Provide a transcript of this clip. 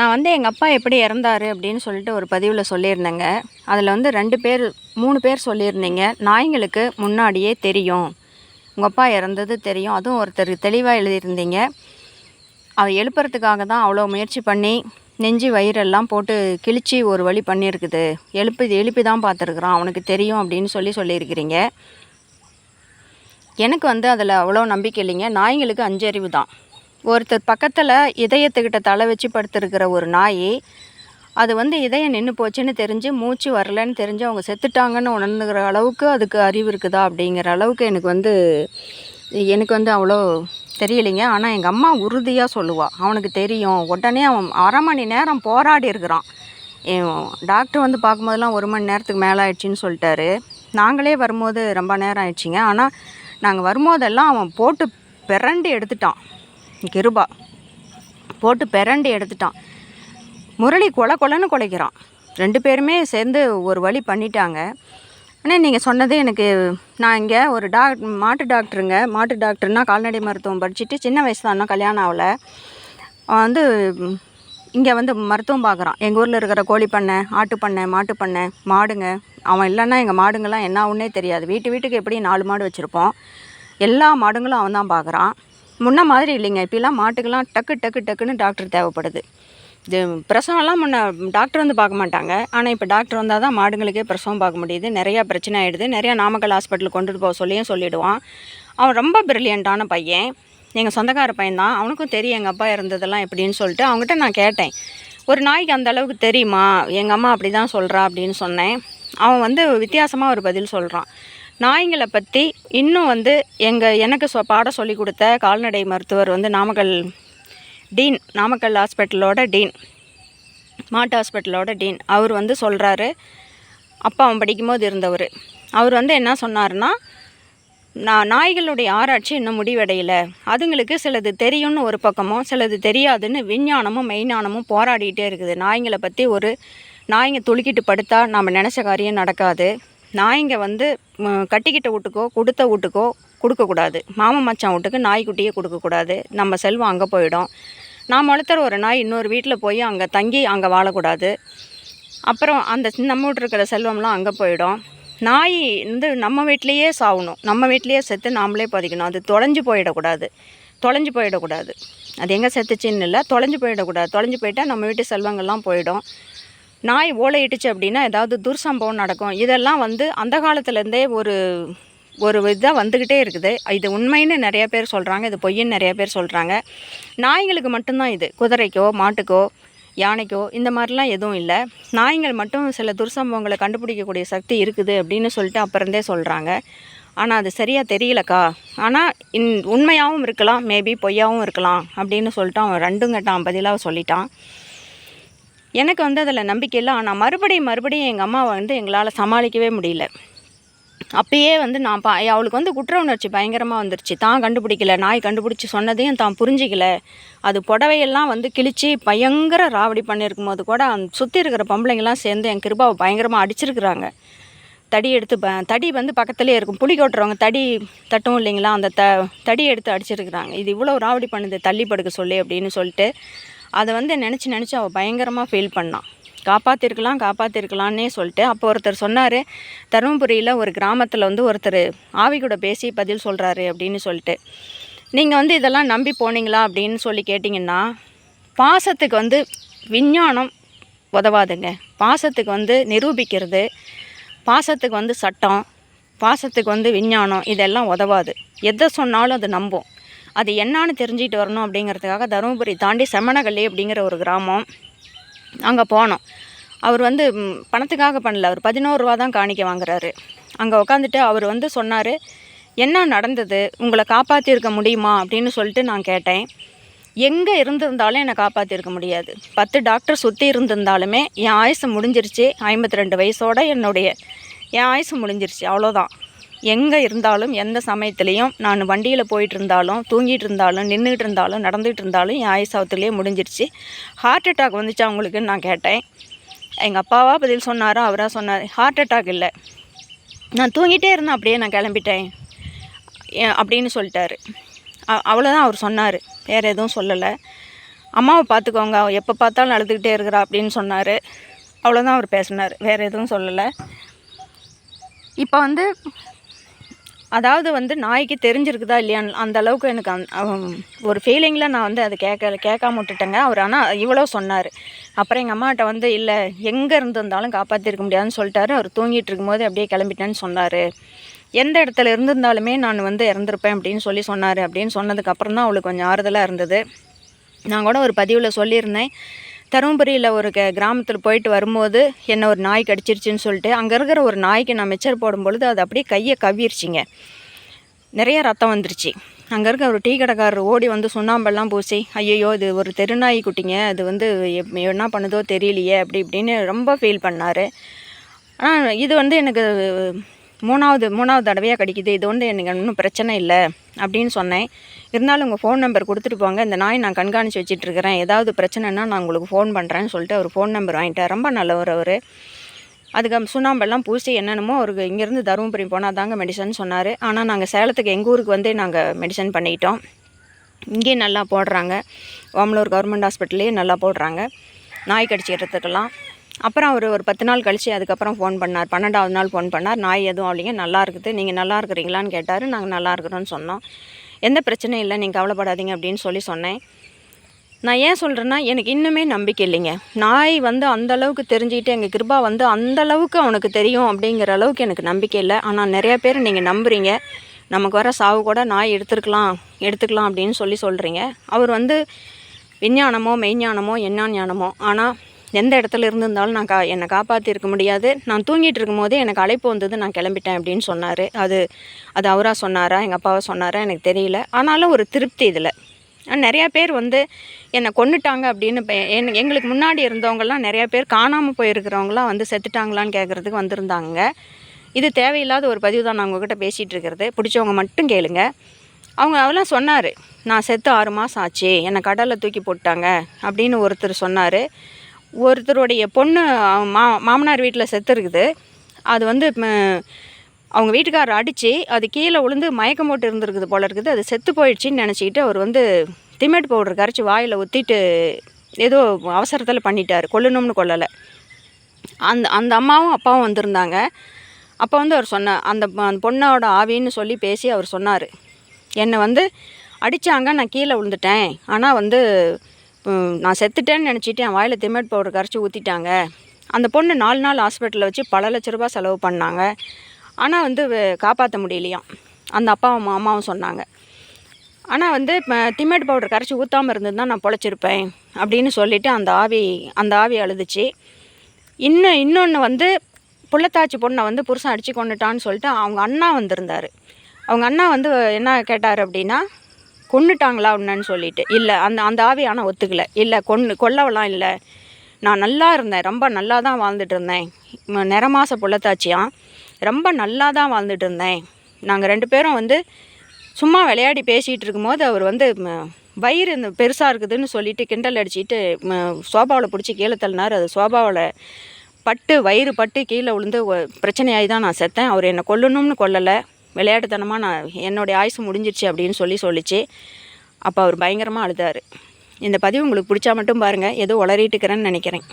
நான் வந்து எங்கள் அப்பா எப்படி இறந்தாரு அப்படின்னு சொல்லிட்டு ஒரு பதிவில் சொல்லியிருந்தேங்க. அதில் வந்து ரெண்டு பேர் மூணு பேர் சொல்லியிருந்தீங்க. நாய்ங்களுக்கு முன்னாடியே தெரியும். உங்கள் அப்பா இறந்தது தெரியும். அதுவும் ஒருத்தர் தெளிவாக எழுதியிருந்தீங்க. அதை எழுப்புறதுக்காக தான் அவ்வளோ முயற்சி பண்ணி நெஞ்சு வயிறெல்லாம் போட்டு கிழிச்சி ஒரு வழி பண்ணியிருக்குது. எழுப்பி எழுப்பி தான் பார்த்துருக்குறான். அவனுக்கு தெரியும் அப்படின்னு சொல்லி சொல்லியிருக்கிறீங்க. எனக்கு வந்து அதில் அவ்வளோ நம்பிக்கை இல்லைங்க. நாய்ங்களுக்கு அஞ்சறிவு தான். ஒருத்தர் பக்கத்தில் இதயத்துக்கிட்ட தலை வச்சு படுத்துருக்கிற ஒரு நாய் அது வந்து இதயம் நின்று போச்சுன்னு தெரிஞ்சு மூச்சு வரலன்னு தெரிஞ்சு அவங்க செத்துட்டாங்கன்னு உணர்ந்துக்கிற அளவுக்கு அதுக்கு அறிவு இருக்குதா அப்படிங்கிற அளவுக்கு எனக்கு வந்து எனக்கு வந்து அவ்வளோ தெரியலைங்க. ஆனால் எங்கள் அம்மா உறுதியாக சொல்லுவாள் அவனுக்கு தெரியும். உடனே அவன் அரை மணி நேரம் போராடி இருக்கிறான். டாக்டர் வந்து பார்க்கும்போதெல்லாம் ஒரு மணி நேரத்துக்கு மேலே ஆயிடுச்சின்னு சொல்லிட்டாரு. நாங்களே வரும்போது ரொம்ப நேரம் ஆயிடுச்சிங்க. ஆனால் நாங்கள் வரும்போதெல்லாம் அவன் போட்டு பிறண்டு எடுத்துட்டான். கிருபா. போட்டு பெரண்டு எடுத்துட்டான். முரளி கொலை கொலைன்னு குலைக்கிறான். ரெண்டு பேருமே சேர்ந்து ஒரு வழி பண்ணிட்டாங்க. ஆனால் நீங்கள் சொன்னது எனக்கு நான் இங்கே ஒரு டாக் மாட்டு டாக்டருங்க. மாட்டு டாக்டர்னால் கால்நடை மருத்துவம் படிச்சுட்டு சின்ன வயசு தான் கல்யாணம் ஆகல. அவன் வந்து இங்கே வந்து மருத்துவம் பார்க்குறான் எங்கள் ஊரில் இருக்கிற கோழி பண்ணை ஆட்டு பண்ணை மாட்டு பண்ணை மாடுங்க. அவன் இல்லைன்னா எங்கள் மாடுங்கள்லாம் என்ன ஒன்றே தெரியாது. வீட்டு வீட்டுக்கு எப்படி நாலு மாடு வச்சுருப்போம். எல்லா மாடுங்களும் அவன் தான் பார்க்குறான் முன்ன மாதிரி இல்லைங்க. இப்போலாம் மாட்டுக்கெல்லாம் டக்கு டக்கு டக்குன்னு டாக்டர் தேவைப்படுது. இது பிரசவம்லாம் முன்ன டாக்டர் வந்து பார்க்க மாட்டாங்க. ஆனால் இப்போ டாக்டர் வந்தால் தான் மாடுங்களுக்கே பிரசவம் பார்க்க முடியுது. நிறையா பிரச்சனை ஆகிடுது நிறையா நாமக்கல் ஹாஸ்பிட்டலுக்கு கொண்டுட்டு போக சொல்லியும் சொல்லிவிடுவான் அவன் ரொம்ப பிரில்லியண்ட்டான பையன். எங்கள் சொந்தக்கார பையன் தான். அவனுக்கும் தெரியும் எங்கள் அப்பா இருந்ததெல்லாம் எப்படின்னு சொல்லிட்டு. அவங்ககிட்ட நான் கேட்டேன். ஒரு நாய்க்கு அந்த அளவுக்கு தெரியுமா? எங்கள் அம்மா அப்படி தான் சொல்கிறா அப்படின்னு சொன்னேன். அவன் வந்து வித்தியாசமாக ஒரு பதில் சொல்கிறான் நாய்ங்களை பற்றி இன்னும் வந்து எங்கள் எனக்கு சொ பாடம் சொல்லி கொடுத்த கால்நடை மருத்துவர் வந்து நாமக்கல் டீன் நாமக்கல் ஹாஸ்பிட்டலோட டீன் மாட்டு ஹாஸ்பிட்டலோட டீன். அவர் வந்து சொல்கிறாரு அப்பா அவன் படிக்கும்போது இருந்தவர். அவர் வந்து என்ன சொன்னார்னா நான் நாய்களுடைய ஆராய்ச்சி இன்னும் முடிவடையலை. அதுங்களுக்கு சிலது தெரியும்னு ஒரு பக்கமும் சிலது தெரியாதுன்னு விஞ்ஞானமும் மெய்ஞானமும் போராடிக்கிட்டே இருக்குது. நாய்ங்களை பற்றி ஒரு நாய்ங்க துளுக்கிட்டு படுத்தா நம்ம நினச்ச காரியம் நடக்காது. நாய்ங்க வந்து கட்டிக்கிட்ட வீட்டுக்கோ கொடுத்த வீட்டுக்கோ கொடுக்கக்கூடாது மாமன் மச்சான் வீட்டுக்கு நாய்க்குட்டியே கொடுக்கக்கூடாது நம்ம செல்வம் அங்கே போயிடும். நாம் வளர்த்துற ஒரு நாய் இன்னொரு வீட்டில் போய் அங்கே தங்கி அங்கே வாழக்கூடாது. அப்புறம் அந்த நம்ம வீட்டில் இருக்கிற செல்வம்லாம் அங்கே போயிடும். நாய் வந்து நம்ம வீட்லேயே சாகணும் நம்ம வீட்லேயே செத்து நாமளே பதிக்கணும் அது தொலைஞ்சு போயிடக்கூடாது. தொலைஞ்சு போயிடக்கூடாது. அது எங்கே செத்துச்சின்னு இல்லை தொலைஞ்சு போயிடக்கூடாது. தொலைஞ்சு போயிட்டா நம்ம வீட்டு செல்வங்கள்லாம் போயிடும். நாய் ஓலையிட்டுச்சு அப்படின்னா ஏதாவது துர்சம்பவம் நடக்கும். இதெல்லாம் வந்து அந்த காலத்துலேருந்தே ஒரு ஒரு இதாக வந்துக்கிட்டே இருக்குது. இது உண்மைன்னு நிறைய பேர் சொல்கிறாங்க இது பொய்ன்னு நிறைய பேர் சொல்கிறாங்க நாய்களுக்கு மட்டும்தான் இது. குதிரைக்கோ மாட்டுக்கோ யானைக்கோ இந்த மாதிரிலாம் எதுவும் இல்லை. நாய்கள் மட்டும் சில துர்சம்பவங்களை கண்டுபிடிக்கக்கூடிய சக்தி இருக்குது அப்படின்னு சொல்லிட்டு அப்புறந்தே சொல்கிறாங்க ஆனால் அது சரியாக தெரியலக்கா. ஆனால் இன் உண்மையாகவும் இருக்கலாம். மேபி பொய்யாகவும் இருக்கலாம் அப்படின்னு சொல்லிட்டு அவன் ரெண்டும் கட்டான் பதிலாக சொல்லிட்டான். எனக்கு வந்து அதில் நம்பிக்கை இல்லை. ஆனால் மறுபடியும் மறுபடியும் எங்கள் அம்மாவை வந்து எங்களால் சமாளிக்கவே முடியல. அப்பயே வந்து நான் பா அவளுக்கு வந்து குற்ற உணர்ச்சி பயங்கரமாக வந்துருச்சு. தான் கண்டுபிடிக்கல. நாய் கண்டுபிடிச்சி சொன்னதையும் தான் புரிஞ்சிக்கல. அது புடவையெல்லாம் வந்து கிழிச்சு பயங்கர ராவடி பண்ணியிருக்கும் போது கூட அந்த சுற்றி இருக்கிற பொம்பளைங்கெல்லாம் சேர்ந்து என் கிருபாவை பயங்கரமாக அடிச்சிருக்கிறாங்க. தடி எடுத்து ப தடி வந்து பக்கத்துலேயே இருக்கும். புளி கொட்டுறவங்க தடி தட்டும் இல்லைங்களா? அந்த த தடி எடுத்து அடிச்சிருக்கிறாங்க. இது இவ்வளோ ராவடி பண்ணுது தள்ளி படுக்க சொல்லி அப்படின்னு சொல்லிட்டு அதை வந்து நினச்சி நினச்சி அவள் பயங்கரமாக ஃபீல் பண்ணான் காப்பாற்றிருக்கலாம் காப்பாற்றிருக்கலான்னே சொல்லிட்டு அப்போ ஒருத்தர் சொன்னார் தருமபுரியில் ஒரு கிராமத்தில் வந்து ஒருத்தர் ஆவி கூட பேசி பதில் சொல்கிறாரு அப்படின்னு சொல்லிட்டு. நீங்கள் வந்து இதெல்லாம் நம்பி போனீங்களா அப்படின்னு சொல்லி கேட்டிங்கன்னா பாசத்துக்கு வந்து விஞ்ஞானம் உதவாதுங்க. பாசத்துக்கு வந்து நிரூபிக்கிறது பாசத்துக்கு வந்து சட்டம் பாசத்துக்கு வந்து விஞ்ஞானம் இதெல்லாம் உதவாது. எதை சொன்னாலும் அது நம்பும். அது என்னான்னு தெரிஞ்சுக்கிட்டு வரணும் அப்படிங்கிறதுக்காக தருமபுரி தாண்டி செமனகல்லி அப்படிங்கிற ஒரு கிராமம் அங்கே போனோம். அவர் வந்து பணத்துக்காக பண்ணல. அவர் பதினோரு ரூபா தான் காணிக்க வாங்குறாரு. அங்கே உட்காந்துட்டு அவர் வந்து சொன்னார் என்ன நடந்தது? உங்களை காப்பாற்றியிருக்க முடியுமா? அப்படின்னு சொல்லிட்டு நான் கேட்டேன். எங்கே இருந்திருந்தாலும் என்னை காப்பாற்றிருக்க முடியாது. பத்து டாக்டர் சுற்றி இருந்திருந்தாலுமே என் ஆயுசு முடிஞ்சிருச்சு. ஐம்பத்தி ரெண்டு வயசோட என்னுடைய என் ஆயுசு முடிஞ்சிருச்சு. அவ்வளோதான் எங்கே இருந்தாலும் எந்த சமயத்துலேயும் நான் வண்டியில் போயிட்டு இருந்தாலும் தூங்கிட்டு இருந்தாலும் நின்றுட்டு இருந்தாலும் நடந்துகிட்டு இருந்தாலும் என் ஆயுசாவத்துலேயே முடிஞ்சிருச்சு. ஹார்ட் அட்டாக் வந்துச்சா அவங்களுக்குன்னு நான் கேட்டேன். எங்கள் அப்பாவா பதில் சொன்னாரோ? அவராக சொன்னார் ஹார்ட் அட்டாக் இல்லை. நான் தூங்கிட்டே இருந்தேன் அப்படியே நான் கிளம்பிட்டேன். அப்படின்னு சொல்லிட்டாரு. அவ்வளோதான் அவர் சொன்னார். வேறு எதுவும் சொல்லலை. அம்மாவை பார்த்துக்கோங்க அவ எப்போ பார்த்தாலும் அழுதுகிட்டே இருக்கிறா அப்படின்னு சொன்னார். அவ்வளோதான் அவர் பேசினார். வேறு எதுவும் சொல்லலை. இப்போ வந்து அதாவது வந்து நாய்க்கு தெரிஞ்சிருக்குதா இல்லையான்னு அந்த அளவுக்கு எனக்கு அந் ஒரு ஃபீலிங்கில் நான் வந்து அதை கேட்க கேட்காம விட்டுட்டேங்க. அவர் ஆனால் இவ்வளோ சொன்னார். அப்புறம் எங்கள் அம்மாட்ட வந்து இல்லை எங்கே இருந்திருந்தாலும் காப்பாற்றிருக்க முடியாதுன்னு சொல்லிட்டாரு. அவர் தூங்கிட்டு இருக்கும்போது அப்படியே கிளம்பிட்டேன்னு சொன்னார். எந்த இடத்துல இருந்திருந்தாலுமே நான் வந்து இறந்துருப்பேன் அப்படின்னு சொல்லி சொன்னார். அப்படின்னு சொன்னதுக்கப்புறம் தான் அவளுக்கு கொஞ்சம் ஆறுதலாக இருந்தது. நான் கூட ஒரு பதிவில் சொல்லியிருந்தேன். தருமபுரியில் ஒரு க கிராமத்தில் போயிட்டு வரும்போது என்ன ஒரு நாய் கடிச்சிருச்சுன்னு சொல்லிட்டு அங்கே இருக்கிற ஒரு நாய்க்கு நான் மிச்சர் போடும் பொழுது அது அப்படியே கையை கவ்விருச்சிங்க. நிறைய ரத்தம் வந்துருச்சு. அங்கே இருக்க ஒரு டீ கடைக்காரர் ஓடி வந்து சுண்ணாம்பெல்லாம் பூசி ஐயையோ இது ஒரு தெருநாய் குட்டிங்க அது வந்து எப்- என்ன பண்ணுதோ தெரியலையே அப்படி இப்படின்னு ரொம்ப ஃபீல் பண்ணார். ஆனால் இது வந்து எனக்கு மூணாவது மூணாவது தடவையாக கிடைக்குது. இது ஒன்று எனக்கு இன்னும் பிரச்சனை இல்லை அப்படின்னு சொன்னேன். இருந்தாலும் உங்கள் ஃபோன் நம்பர் கொடுத்துட்டு போங்க. இந்த நாய் நான் கண்காணித்து வச்சிட்ருக்கிறேன். ஏதாவது பிரச்சனைனா நான் உங்களுக்கு ஃபோன் பண்ணுறேன்னு சொல்லிட்டு அவர் ஃபோன் நம்பர் வாங்கிட்டார். ரொம்ப நல்லவர் அவர். அதுக்கு சுண்ணாம்பெல்லாம் பூசி என்னென்னமோ அவருக்கு இங்கேருந்து தருமபுரி போனால் தாங்க மெடிசன் சொன்னார். ஆனால் நாங்கள் சேலத்துக்கு எங்கள் ஊருக்கு வந்து நாங்கள் மெடிசன் பண்ணிக்கிட்டோம் இங்கேயும் நல்லா போடுறாங்க. ஓமலூர் கவர்மெண்ட் ஹாஸ்பிட்டல்லையே நல்லா போடுறாங்க. நாய் கடிச்சிக்கிறதுக்கெல்லாம் அப்புறம் அவர் ஒரு பத்து நாள் கழித்து அதுக்கப்புறம் ஃபோன் பண்ணார். பன்னெண்டாவது நாள் ஃபோன் பண்ணார். நாய் எதுவும் அவளிங்க நல்லா இருக்குது. நீங்கள் நல்லா இருக்கிறீங்களான்னு கேட்டார். நாங்கள் நல்லா இருக்கிறோன்னு சொன்னோம். எந்த பிரச்சனையும் இல்லை. நீங்கள் கவலைப்படாதீங்க அப்படின்னு சொல்லி சொன்னேன். நான் ஏன் சொல்கிறேன்னா எனக்கு இன்னுமே நம்பிக்கை இல்லைங்க. நாய் வந்து அந்த அளவுக்கு தெரிஞ்சுக்கிட்டு எங்கள் கிருபா வந்து அந்த அளவுக்கு அவனுக்கு தெரியும் அப்படிங்கிற அளவுக்கு எனக்கு நம்பிக்கை இல்லை. ஆனால் நிறையா பேர் நீங்கள் நம்புறீங்க. நமக்கு வர சாவு கூட நாய் எடுத்துருக்கலாம் எடுத்துக்கலாம் அப்படின்னு சொல்லி சொல்கிறீங்க அவர் வந்து விஞ்ஞானமோ மெய்ஞானமோ என்ன ஞானமோ ஆனால் எந்த இடத்துல இருந்திருந்தாலும் நான் கா என்னை காப்பாற்றிருக்க முடியாது. நான் தூங்கிட்டு இருக்கும்போதே எனக்கு அழைப்பு வந்தது நான் கிளம்பிட்டேன் அப்படின்னு சொன்னார். அது அது அவராக சொன்னாரா எங்கள் அப்பாவை சொன்னாரா எனக்கு தெரியல. ஆனாலும் ஒரு திருப்தி இதில். நிறையா பேர் வந்து என்னை கொண்டுட்டாங்க அப்படின்னு என் எங்களுக்கு முன்னாடி இருந்தவங்கலாம் நிறையா பேர் காணாமல் போயிருக்கிறவங்களாம் வந்து செத்துட்டாங்களான்னு கேட்குறதுக்கு வந்திருந்தாங்க. இது தேவையில்லாத ஒரு பதிவு தான் நான் உங்ககிட்ட பேசிகிட்டு இருக்கிறது. பிடிச்சவங்க மட்டும் கேளுங்க. அவங்க அவெல்லாம் சொன்னார். நான் செத்து ஆறு மாதம் ஆச்சு. என்னை கடலில் தூக்கி போட்டாங்க அப்படின்னு ஒருத்தர் சொன்னார். ஒருத்தருடைய பொண்ணு மா மாமனார் வீட்டில் செத்து இருக்குது. அது வந்து அவங்க வீட்டுக்காரர் அடித்து அது கீழே விழுந்து மயக்கம் போட்டு இருந்திருக்குது போல இருக்குது. அது செத்து போயிடுச்சின்னு நினச்சிக்கிட்டு அவர் வந்து திமேட் பவுடர் கரைச்சி வாயில் ஊற்றிட்டு ஏதோ அவசரத்தில் பண்ணிட்டார். கொல்லணும்னு கொல்லலை. அந்த அந்த அம்மாவும் அப்பாவும் வந்திருந்தாங்க. அப்போ வந்து அவர் சொன்னார் அந்த அந்த பொண்ணோட ஆவின்னு சொல்லி பேசி அவர் சொன்னார். என்னை வந்து அடித்தாங்க நான் கீழே விழுந்துட்டேன் ஆனால் வந்து நான் செத்துட்டேன்னு நினச்சிட்டு என் வாயில் திமேட் பவுடர் கரைச்சி ஊற்றிட்டாங்க அந்த பொண்ணு நாலு நாள் ஹாஸ்பிட்டலில் வச்சு பல லட்ச ரூபா செலவு பண்ணாங்க. ஆனால் வந்து காப்பாற்ற முடியலையாம். அந்த அப்பாவும் அம்மாவும் சொன்னாங்க. ஆனால் வந்து இப்போ திமெட் பவுடர் கரைச்சி ஊற்றாமல் இருந்ததுன்னா நான் பொழைச்சிருப்பேன் அப்படின்னு சொல்லிவிட்டு அந்த ஆவி அந்த ஆவி அழுதுச்சு. இன்னும் இன்னொன்று வந்து புள்ளத்தாச்சி பொண்ணை வந்து புருஷன் அடித்து கொண்டுட்டான்னு சொல்லிட்டு அவங்க அண்ணா வந்திருந்தார். அவங்க அண்ணா வந்து என்ன கேட்டார் அப்படின்னா கொன்னுட்டாங்களா உன்னன்னு சொல்லிட்டு. இல்லை அந்த அந்த ஆவி ஆனால் ஒத்துக்கலை. இல்லை கொன்று கொல்லவெல்லாம் இல்லை. நான் நல்லா இருந்தேன். ரொம்ப நல்லா தான் வாழ்ந்துட்டு இருந்தேன் நிறமாச புள்ளத்தாச்சியான் ரொம்ப நல்லா தான் வாழ்ந்துட்டு இருந்தேன் நாங்கள் ரெண்டு பேரும் வந்து சும்மா விளையாடி பேசிகிட்டு இருக்கும்போது அவர் வந்து வயிறு இந்த பெருசாக இருக்குதுன்னு சொல்லிட்டு கிண்டல் அடிச்சுட்டு சோபாவில் பிடிச்சி கீழே தள்ளினார். அது சோபாவில் பட்டு வயிறு பட்டு கீழே விழுந்து பிரச்சனையாகி தான் நான் செத்தேன். அவர் என்னை கொல்லணும்னு கொல்லலை. விளையாட்டுத்தனமாக நான் என்னுடைய ஆயுசு முடிஞ்சிருச்சு அப்படின்னு சொல்லி சொல்லிச்சு. அப்போ அவர் பயங்கரமாக அழுதார். இந்த பதிவு உங்களுக்கு பிடிச்சா மட்டும் பாருங்கள் ஏதோ உளறிட்டுக்கிறேன்னு நினைக்கிறேன்.